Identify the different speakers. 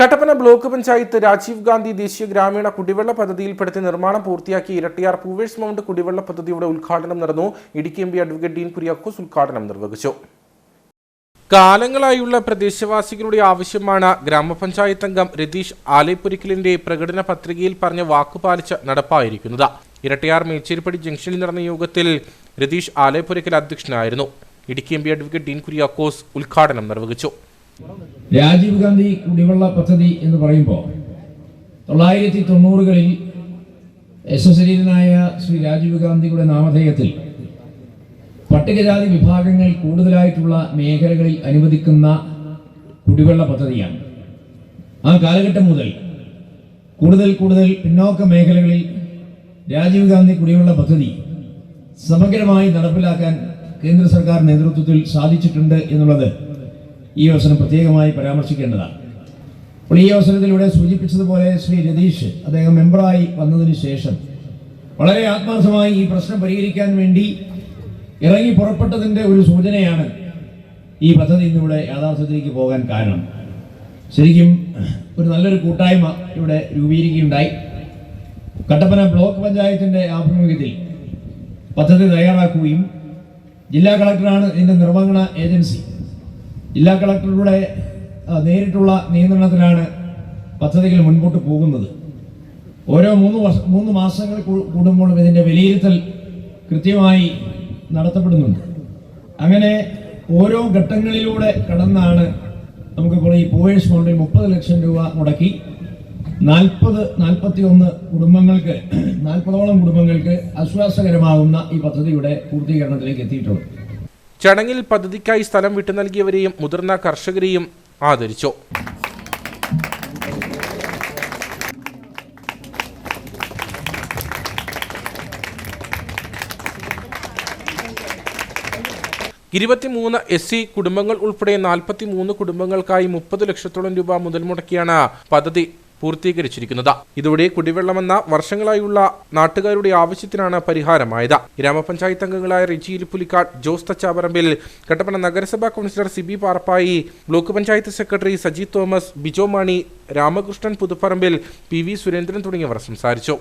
Speaker 1: Kattappana block panchayat Rajiv Gandhi ദേശീയ ഗ്രാമീണ കുടിവെള്ള പദ്ധതിയിൽപ്പെടുത്തി നിർമ്മാണം പൂർത്തിയാക്കി ഇരട്ടിയാർ പൂവേഴ്സ് മൗണ്ട് കുടിവെള്ള പദ്ധതിയുടെ ഉദ്ഘാടനം നടന്നു. Idukki M P advocate Dean Kuriakose ഉദ്ഘാടനം നിർവഹിച്ചു. കാലങ്ങളായുള്ള പ്രദേശവാസികളുടെ ആവശ്യമാണ് ഗ്രാമപഞ്ചായത്ത് അംഗം രതീഷ് ആലേപ്പുരിക്കലിന്റെ പ്രകടന പത്രികയിൽ പറഞ്ഞ വാക്കുപാലിച്ച് നടപ്പായിരിക്കുന്നത്. ഇരട്ടിയാർ മേച്ചേരിപ്പടി ജംഗ്ഷനിൽ നടന്ന യോഗത്തിൽ രതീഷ് ആലേപ്പുരക്കൽ അധ്യക്ഷനായിരുന്നു. Idukki M P advocate Dean Kuriakose ഉദ്ഘാടനം നിർവഹിച്ചു.
Speaker 2: രാജീവ് ഗാന്ധി കുടിവെള്ള പദ്ധതി എന്ന് പറയുമ്പോൾ തൊള്ളായിരത്തി തൊണ്ണൂറുകളിൽ യശസ്വരീരനായ ശ്രീ രാജീവ് ഗാന്ധിയുടെ നാമധേയത്തിൽ പട്ടികജാതി വിഭാഗങ്ങൾ കൂടുതലായിട്ടുള്ള മേഖലകളിൽ അനുവദിക്കുന്ന കുടിവെള്ള പദ്ധതിയാണ്. ആ കാലഘട്ടം മുതൽ കൂടുതൽ കൂടുതൽ പിന്നോക്ക മേഖലകളിൽ രാജീവ് ഗാന്ധി കുടിവെള്ള പദ്ധതി സമഗ്രമായി നടപ്പിലാക്കാൻ കേന്ദ്ര സർക്കാർ നേതൃത്വത്തിൽ സാധിച്ചിട്ടുണ്ട് എന്നുള്ളത് ഈ അവസരം പ്രത്യേകമായി പരാമർശിക്കേണ്ടതാണ്. അപ്പോൾ ഈ അവസരത്തിലൂടെ സൂചിപ്പിച്ചതുപോലെ ശ്രീ രതീഷ് അദ്ദേഹം മെമ്പറായി വന്നതിന് ശേഷം വളരെ ആത്മാർത്ഥമായി ഈ പ്രശ്നം പരിഹരിക്കാൻ വേണ്ടി ഇറങ്ങി പുറപ്പെട്ടതിന്റെ ഒരു സൂചനയാണ് ഈ പദ്ധതി ഇന്നിവിടെ യാഥാർത്ഥ്യത്തിലേക്ക് പോകാൻ കാരണം. ശരിക്കും ഒരു നല്ലൊരു കൂട്ടായ്മ ഇവിടെ രൂപീകരിക്കുകയുണ്ടായി. കട്ടപ്പന ബ്ലോക്ക് പഞ്ചായത്തിന്റെ ആഭിമുഖ്യത്തിൽ പദ്ധതി തയ്യാറാക്കുകയും ജില്ലാ കളക്ടറാണ് ഇതിന്റെ നിർവഹണ ഏജൻസി ജില്ലാ കളക്ടറുടെ നേരിട്ടുള്ള നിയന്ത്രണത്തിലാണ് പദ്ധതികൾ മുൻപോട്ട് പോകുന്നത്. ഓരോ മൂന്ന് വർഷ മൂന്ന് മാസങ്ങൾ കൂടുമ്പോഴും ഇതിന്റെ വിലയിരുത്തൽ കൃത്യമായി നടത്തപ്പെടുന്നുണ്ട്. അങ്ങനെ ഓരോ ഘട്ടങ്ങളിലൂടെ കടന്നാണ് നമുക്കിപ്പോൾ ഈ പോയേഴ്സ് ഫണ്ടിൽ മുപ്പത് ലക്ഷം രൂപ മുടക്കി നാൽപ്പത് നാൽപ്പത്തി ഒന്ന് കുടുംബങ്ങൾക്ക് നാൽപ്പതോളം കുടുംബങ്ങൾക്ക് ആശ്വാസകരമാകുന്ന ഈ പദ്ധതിയുടെ പൂർത്തീകരണത്തിലേക്ക് എത്തിയിട്ടുള്ളത്
Speaker 1: ചടങ്ങിൽ പദ്ധതിക്കായി സ്ഥലം വിട്ടു നൽകിയവരെയും മുതിർന്ന കർഷകരെയും ആദരിച്ചു. ഇരുപത്തിമൂന്ന് എസ് സി കുടുംബങ്ങൾ ഉൾപ്പെടെ നാൽപ്പത്തി മൂന്ന് കുടുംബങ്ങൾക്കായി മുപ്പത് ലക്ഷത്തോളം രൂപ മുതൽ മുടക്കിയാണ് പദ്ധതി. പൂർത്തീകരിച്ചിരിക്കുന്നത്. ഇതോടെ കുടിവെള്ളമെന്ന വർഷങ്ങളായുള്ള നാട്ടുകാരുടെ ആവശ്യത്തിനാണ് പരിഹാരമായത്. ഗ്രാമപഞ്ചായത്ത് അംഗങ്ങളായ റിജിയിൽ പുലിക്കാട് ജോസ് തച്ചാപറമ്പിൽ കട്ടപ്പന നഗരസഭാ councillor Sibi Parappai block panchayat secretary Saji Thomas Bijo Mani Ramakrishnan Puthuparambil P V Surendran തുടങ്ങിയവർ സംസാരിച്ചു.